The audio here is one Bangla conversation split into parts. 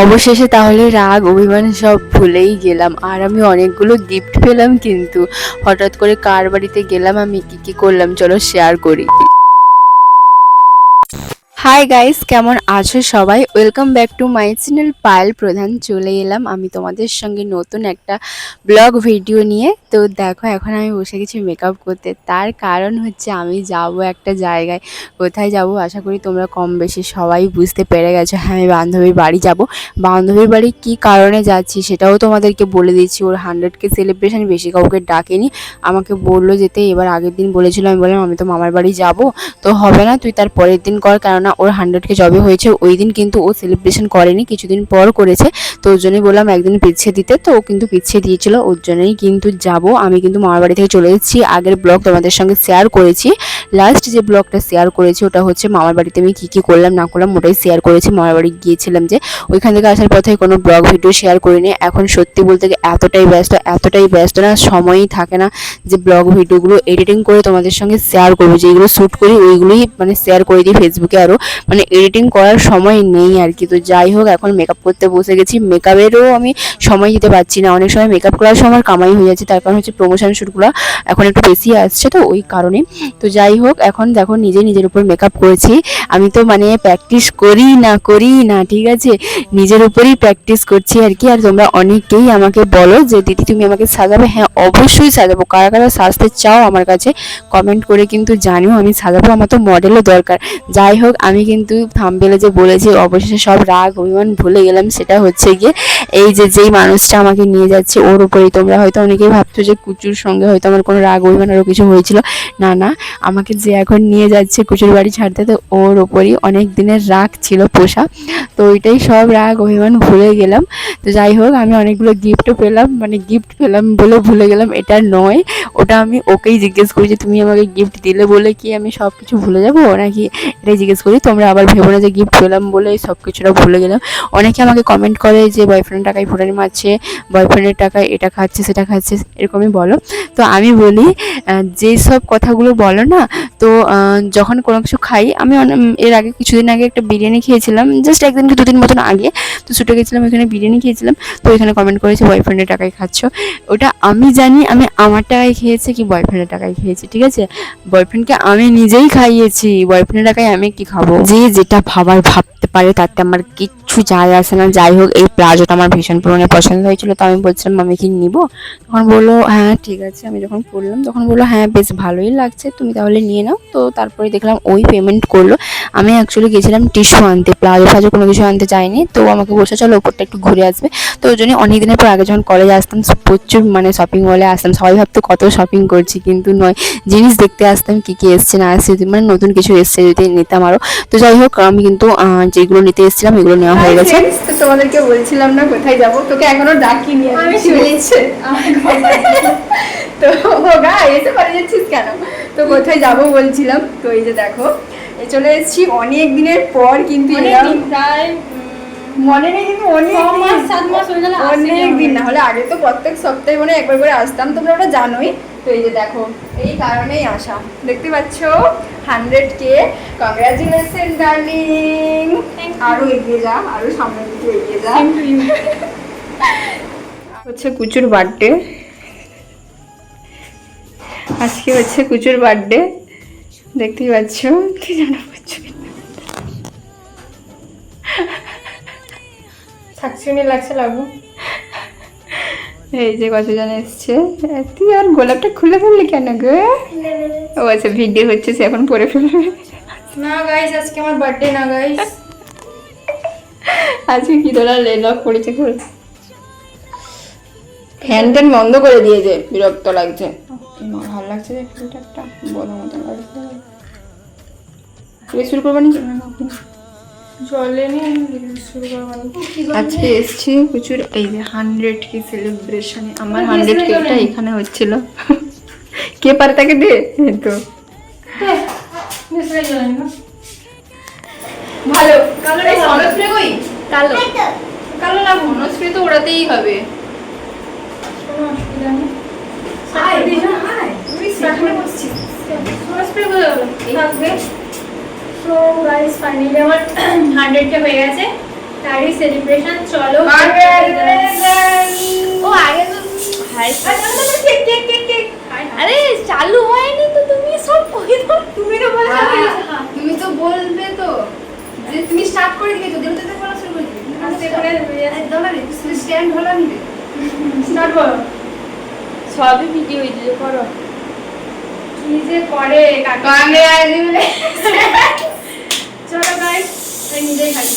অবশেষে তাহলে রাগ, অভিমান সব ভুলেই গেলাম। আর আমি অনেকগুলো গিফট পেলাম কিন্তু হঠাৎ করে কার বাড়িতে গেলাম, আমি কি কি করলাম, চলো শেয়ার করি। হাই গাইস কেমন আছো সবাই? Welcome back to my channel Payel Pradhan চলে এলাম আমি তোমাদের সঙ্গে নতুন একটা ব্লগ ভিডিও নিয়ে। তো দেখো, এখন আমি বসে গেছি মেকআপ করতে। তার কারণ হচ্ছে আমি যাব একটা জায়গায়। কোথায় যাব আশা করি তোমরা কম বেশি সবাই বুঝতে পেরে গেছো। হ্যাঁ আমি বান্ধবীর বাড়ি যাব। বান্ধবীর বাড়ি কী কারণে যাচ্ছি সেটাও তোমাদেরকে বলে দিচ্ছি। ওর হান্ড্রেডকে সেলিব্রেশন বেশি কাউকে ডাকেনি। আমাকে বলল যেতে, এবার আগের দিন বলেছিল, আমি বললাম, আমি তো মামার বাড়ি যাব। তো হবে না, তুই তার পরের দিন কর। কেননা ওর হান্ড্রেডকে জবে হয়েছে, ওই দিন কিন্তু ও সেলিব্রেশন করেনি, কিছুদিন পর করেছে। তো ওর জন্যই বললাম একদিন পিছিয়ে দিতে, তো ও কিন্তু পিছিয়ে দিয়েছিল, ওর জন্যই কিন্তু যাব। আমি কিন্তু মামার বাড়ি থেকে চলে এসেছি, আগের ব্লগ তোমাদের সঙ্গে শেয়ার করেছি। লাস্ট যে ব্লগটা শেয়ার করেছি, ওটা হচ্ছে মামার বাড়িতে আমি কী কী করলাম, না করলাম, ওটাই শেয়ার করেছি। মামার বাড়ি গিয়েছিলাম যে, ওইখান থেকে আসার পথে কোনো ব্লগ ভিডিও শেয়ার করিনি। এখন সত্যি বলতে গিয়ে এতটাই ব্যস্ত এতটাই ব্যস্ত না, সময়ই থাকে না যে ব্লগ ভিডিওগুলো এডিটিং করে তোমাদের সঙ্গে শেয়ার করব। যেগুলো শ্যুট করি, ওইগুলোই মানে শেয়ার করে দিই ফেসবুকে আরও মানে এডিটিং করার সময় নেই আর কি। তো যাই হোক, এখন মেকআপ করতে বসে গেছি। মেকআপেরও আমি সময় দিতে পারছি না। অনেক সময় মেকআপ করার সময় কামাই হয়ে যাচ্ছে। তার কারণ হচ্ছে প্রমোশন শ্যুটগুলো এখন একটু বেশি আসছে তো ওই কারণে। তো যাই হোক, এখন দেখো নিজে নিজের উপর মেকআপ করেছি। আমি তো মানে প্র্যাকটিস করি না করি না, ঠিক আছে? নিজের উপরেই প্র্যাকটিস করছি আর কি। আর তোমরা অনেকেই আমাকে বলো যে, দিদি, তুমি আমাকে সাজাবে? হ্যাঁ অবশ্যই সাজাবো। কারা কারা সাজতে চাও আমার কাছে কমেন্ট করে কিন্তু জানিও। আমি সাজাবো, আমার তো মডেলও দরকার। যাই হোক আমি কিন্তু থামবেলে যে বলেছি, অবশেষে সব রাগ, অভিমান ভুলে গেলাম, সেটা হচ্ছে গিয়ে এই যে যেই মানুষটা আমাকে নিয়ে যাচ্ছে, ওর উপরেই। তোমরা হয়তো অনেকেই ভাবছ যে কুচুর সঙ্গে হয়তো আমার কোনো রাগ, অভিমান আরও কিছু হয়েছিল। না না, আমাকে যে এখন নিয়ে যাচ্ছে কুচুর বাড়ি ছাড়তে, তো ওর ওপরই অনেক দিনের রাগ ছিল পোষা। তো ওইটাই সব রাগ, অভিমান ভুলে গেলাম। তো যাই হোক, আমি অনেকগুলো গিফটও পেলাম মানে গিফট পেলাম বলে ভুলে গেলাম, এটা নয়। ওটা আমি ওকেই জিজ্ঞেস করি যে, তুমি আমাকে গিফট দিলে বলে কি আমি সব কিছু ভুলে যাব? নাকি এটাই জিজ্ঞেস করি। তোমরা আবার ভেবো না যে গিফট পেলাম বলে সব কিছুটা ভুলে গেলাম। অনেকে আমাকে কমেন্ট করে যে বয়ফ্রেন্ড টাকায় ফুটানি মারছে বয়ফ্রেন্ডের টাকায় এটা খাচ্ছে সেটা খাচ্ছে এরকমই বলো। তো আমি বলি আহ, যেই সব কথাগুলো বলো না তো যখন কোনো কিছু খাই আমি এর আগে কিছুদিন আগে একটা বিরিয়ানি খেয়েছিলাম জাস্ট একদিন কি দুদিন মতন আগে তো ছুটে গেছিলাম এখানে বিরিয়ানি খেয়েছিলাম তো এখানে কমেন্ট করেছে বয়ফ্রেন্ডের টাকায় খাচ্ছ? ওটা আমি জানি আমি আমার টাকায় খেয়েছি কি বয়ফ্রেন্ডের টাকায় খেয়েছি ঠিক আছে? বয়ফ্রেন্ডকে আমি নিজেই খাইয়েছি বয়ফ্রেন্ডের টাকায় আমি কি খাব? যে যেটা ভাবার ভাবতে পারে, তাতে আমার কিচ্ছু যায় আসে না। যাই হোক, এই প্লাজোটা আমার ভীষণ পরিমাণে পছন্দ হয়েছিল, তো আমি বলছিলাম আমি কি নিব? তখন বলল হ্যাঁ ঠিক আছে। আমি যখন পড়লাম তখন বলল হ্যাঁ বেশ ভালোই লাগছে, তুমি তাহলে নিয়ে নাও। তো তারপরে দেখলাম, ওই পেমেন্ট করল। আমি অ্যাকচুয়ালি গেছিলাম টিস্যু আনতে, প্লাজো ফাজো কোনো কিছু আনতে চাইনি তো আমাকে বসে চলো ওপরটা একটু ঘুরে আসবে। তো ওই জন্য অনেক দিনের পর আগে যখন কলেজে আসতাম, প্রচুর মানে শপিং মলে আসতাম, সবাই ভাবতো কত শপিং করছি, কিন্তু নয়। জিনিস দেখতে আসতাম, কী কী এসছে না আসছে মানে নতুন কিছু এসছে যদি নিতাম আরও তো যাই হোক, আমি কিন্তু যেগুলো নিতে এসেছিলাম এগুলো নেওয়া হয়ে গেছে। তোমাদেরকে বলছিলাম না কোথায় যাব? তোকে এখনও ডাকিনি আমি শুনেছি। তো গা এসে পরে যাচ্ছিস কেন? তো কোথায় যাব বলছিলাম। তো এই যে দেখো এই চলে এসেছি। অনেক দিনের পর কিন্তু প্রায় মনে নেই কিন্তু অনেক মাস, দিন। সাত মাস হয়ে গেলে অনেক দিন না হলে আগে তো প্রত্যেক সপ্তাহে মনে হয় একবার করে আসতাম। তোমরা ওটা জানোই। তো এই যে দেখো এই কারণেই আসা দেখতে পাচ্ছ? Hundred K. Congratulation darling Thank you. আরও এগিয়ে যা আরও সামনের দিকে এগিয়ে যা. হচ্ছে কুচুর বার্থডে আজকে হচ্ছে কুচুর বার্থডে দেখতেই পাচ্ছ? কি জানো পাচ্ছ থাকছিনি লাগছে লাগু? এই যে কতজন এসছে? তুই আর গোলাপটা খুলে ফেললি কেন গো? ও আচ্ছা ভিডিও হচ্ছে সে এখন পরে ফেলবে। না গাইস আজকে আমার বার্থডে না গাইস আজকে কি তোরা লেলক পড়েছে করে ফ্যান ট্যান বন্ধ করে দিয়েছে বিরক্ত লাগছে। ভালো লাগছে যে ফিল্টারটা বড় মতো লাগছে। শুরু করব নাকি? আজকে এসছি প্রচুর এই যে হান্ড্রেড কি সেলিব্রেশনে আমার হান্ড্রেড কেটা এখানে হচ্ছিল। কে পারে তাকে দে তো। দেশে জলে না ভালো কালো এই কই? কালো। কালো লাগু সনস্প্রে তো ওড়াতেই হবে। স্প্রে সো গাইস ফাইনালি আমার হান্ড্রেড কে হয়ে গেছে। তারই সেলিব্রেশন চলো। ও আগে তো আরে চালু হয়নি তো তুমি? সব কই দাও তুমি তো বলছো তুমি তো বলবে তো। যে তুমি স্টার্ট করে দিবে তো দেবতা তো বলা শুরু করে দিবে আস্তে করে যাচ্ছে। একদম রে স্ট্যান্ড হলাম রে। স্টার্ট করো। সবই ভিডিও হয়েছে করো। কি যে করে কাকা? চলো গাইস আমি নিজেই খাই।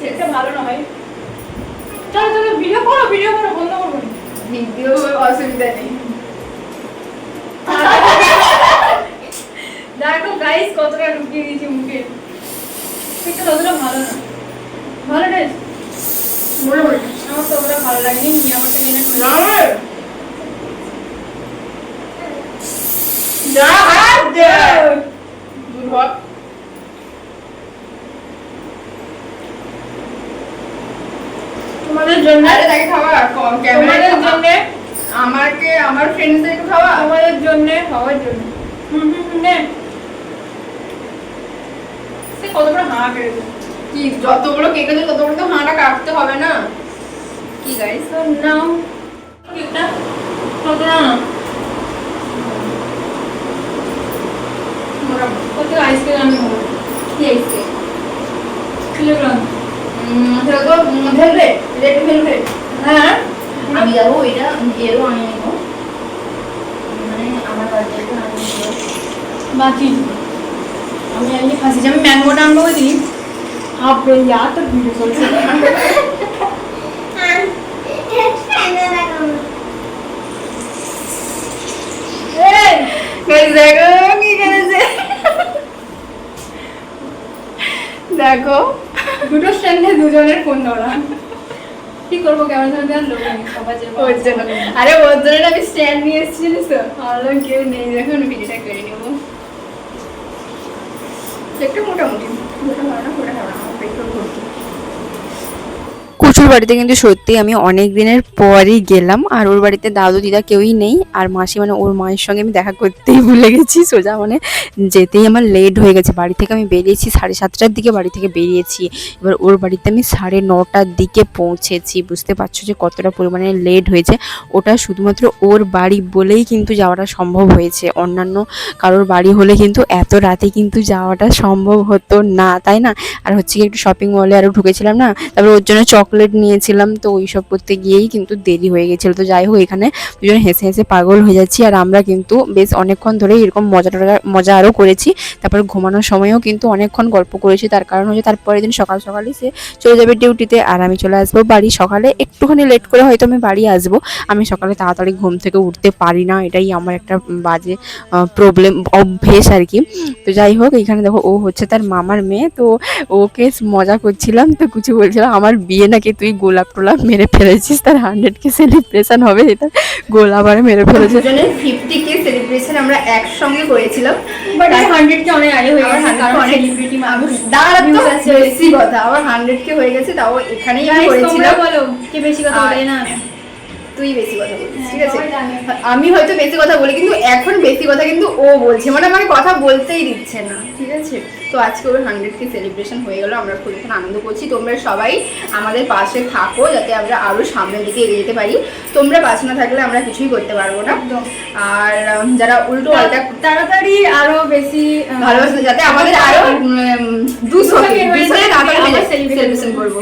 সেটা ভালো না ভাই চলো চলো ভিডিও করো ভিডিও করো বন্ধ করব ভিডিও অসুবিধা নেই। দেখো গাইস কতটা ঢুকিয়ে দিয়েছি মুখে। সেটা ততটা ভালো না। ভালো টেস্ট? মোটামুটি আমার তো ভালো লাগেনি আমারটা জেনে করে না রে। যা হাত দে। দুর্বল। তোমাদের জন্য তাকে খাওয়া ক- ক্যামেরায় জন্য আমাকে আমার ফ্রেন্ডদের খাওয়া তোমাদের জন্য সবার জন্য হুম হুম হুম নে সে কত বড় হাঁ পেরেছে কি যতগুলো কেক আছে ততগুলো তো হাঁটা কাটতে হবে না কি গাইস নাও কেকটা কত না মোটামুটি কত আইসক্রিম আমি খাব কি আইসে কিলোগ্রাম সেটা তো ভেলভেট রেড ভেলভেট হ্যাঁ আমি যাব ওইটা এরও আমি নেব মানে আমার বার্থডেটা আমি নেব বাকি আমি আজকে ফাঁসি আমি ম্যাঙ্গোটা আনব বুঝলি আপনি ইয়া তো ভিডিও চলছে এই গাইস দেখো কি করেছে দেখো। দুটো স্ট্যান্ডে দুজনের ফোন ধরা। কি করব কেমন ওর জন্য। আরে ওর জন্য আমি স্ট্যান্ড নিয়ে এসেছি তো? ভাবলাম কেউ নেই দেখুন ভিডিওটা করে নেব। একটু মোটামুটি মোটা ভালো না মোটা ভালো না আমার পেট পুরো ভর্তি। কুচুর বাড়িতে কিন্তু সত্যি আমি অনেক দিনের পরই গেলাম। আর ওর বাড়িতে দাদু, দিদা কেউই নেই। আর মাসি মানে ওর মায়ের সঙ্গে আমি দেখা করতেই ভুলে গেছি। সোজা মানে যেতেই আমার লেট হয়ে গেছে। বাড়ি থেকে আমি বেরিয়েছি, সাড়ে সাতটার দিকে বাড়ি থেকে বেরিয়েছি। এবার ওর বাড়িতে আমি সাড়ে নটার দিকে পৌঁছেছি। বুঝতে পারছ যে কতটা পরিমাণে লেট হয়েছে। ওটা শুধুমাত্র ওর বাড়ি বলেই কিন্তু যাওয়াটা সম্ভব হয়েছে। অন্যান্য কারোর বাড়ি হলে কিন্তু এত রাতে কিন্তু যাওয়াটা সম্ভব হতো না, তাই না? আর হচ্ছে কি একটু শপিং মলে আরও ঢুকেছিলাম না? তারপর ওর জন্য চকলেট নিয়েছিলাম, তো ওই সব করতে গিয়েই কিন্তু দেরি হয়ে গেছিল। তো যাই হোক, এখানে দুজন হেসে হেসে পাগল হয়ে যাচ্ছি, আর আমরা কিন্তু বেশ অনেকক্ষণ ধরে এরকম মজা টজা- মজা আরও করেছি। তারপর ঘুমানোর সময়ও কিন্তু অনেকক্ষণ গল্প করেছি। তার কারণ হচ্ছে তারপরের দিন সকাল সকালই সে চলে যাবে ডিউটিতে, আর আমি চলে আসব বাড়ি। সকালে একটুখানি লেট করে হয়তো আমি বাড়ি আসব। আমি সকালে তাড়াতাড়ি ঘুম থেকে উঠতে পারি না, এটাই আমার একটা বাজে প্রবলেম অভ্যেস আর কি। তো যাই হোক, এখানে দেখো ও হচ্ছে তার মামার মেয়ে, তো ওকে মজা করছিলাম, তো কিছু বলছিলাম আমার বিয়ে নাকি তুই গোলাপ টোলাপ মেরে ফেলেছিস তার হান্ড্রেড কে সেলিব্রেশন হবে এটা। গোলাপ আর মেরে ফেলেছে। ফিফটি কে সেলিব্রেশন আমরা একসঙ্গে করেছিলাম। বাট আর হান্ড্রেড কে অনেক আগে হয়ে গেছে 100 কারণ সেলিব্রিটি মানুষ দাঁড়া তো বেশি কথা আমার হান্ড্রেড কে হয়ে গেছে তাও এখানেই আমি Guys, তোমরা করেছিলাম। বলো কে বেশি কথা আর- বলে না? তুই বেশি কথা বলিস হ্যাঁ, ঠিক আছে? আমি হয়তো বেশি কথা বলি কিন্তু এখন বেশি কথা কিন্তু ও বলছে মানে আমাকে কথা বলতেই দিচ্ছে না ঠিক আছে? তো আজকে ওর হান্ড্রেড কে সেলিব্রেশন হয়ে গেল আমরা খুব এখন আনন্দ করছি। তোমরা সবাই আমাদের পাশে থাকো যাতে আমরা আরও সামনের দিকে এগিয়ে যেতে পারি। তোমরা পাশে না থাকলে আমরা কিছুই করতে পারব না। আর যারা উল্টো পাল্টা তাড়াতাড়ি আরও বেশি ভালোবাসে যাতে আমাদের আরও দুশো হয়ে সেলিব্রেশন করব।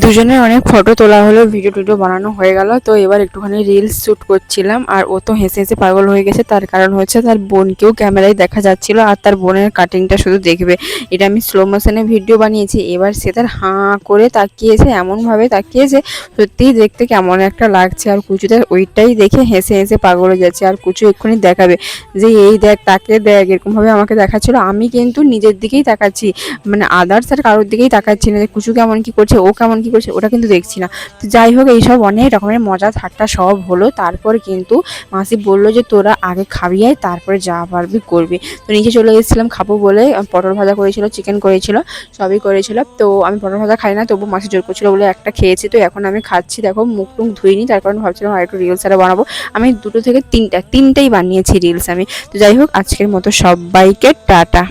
দুজনের অনেক ফটো তোলা হলো ভিডিও টিডিও বানানো হয়ে গেল। তো এবার একটুখানি রিলস শ্যুট করছিলাম, আর ও তো হেসে হেসে পাগল হয়ে গেছে। তার কারণ হচ্ছে তার বোনকেও ক্যামেরায় দেখা যাচ্ছিল, আর তার বোনের কাটিংটা শুধু দেখবে। এটা আমি স্লো মোশনে ভিডিও বানিয়েছি। এবার সে তার হাঁ করে তাকিয়েছে, এমনভাবে তাকিয়েছে, সত্যিই দেখতে কেমন একটা লাগছে। আর কুচুটার ওইটাই দেখে হেসে হেসে পাগল হয়ে যাচ্ছে। আর কুচু এক্ষুনি দেখাবে যে, এই দেখ, তাকে দেখ। এরকমভাবে আমাকে দেখাচ্ছিল। আমি কিন্তু নিজের দিকেই তাকাচ্ছি। মানে আদার্স আর কারোর দিকেই তাকাচ্ছি না যে, কুচু কেমন কি করছে? ও কেমন কী করছে, ওটা কিন্তু দেখছি না। তো যাই হোক, এইসব অনেক রকমের মজা ঠাট্টা সব হলো। তারপর কিন্তু মাসি বলল যে, তোরা আগে খাবি আয়, তারপরে যা পারবি করবি। তো নিচে চলে এসেছিলাম খাব বলে পটল ভাজা করেছিল চিকেন করেছিল, সবই করেছিল। তো আমি পটল ভাজা খাই না তবু মাসি জোর করছিল বলে একটা খেয়েছি। তো এখন আমি খাচ্ছি, দেখো মুখ টুক ধুইনি, তার কারণে ভাবছিলাম আর একটু রিলস আরে বানাবো। আমি দুটো থেকে তিনটা, তিনটেই বানিয়েছি রিলস আমি। তো যাই হোক, আজকের মতো সবাইকে টাটা।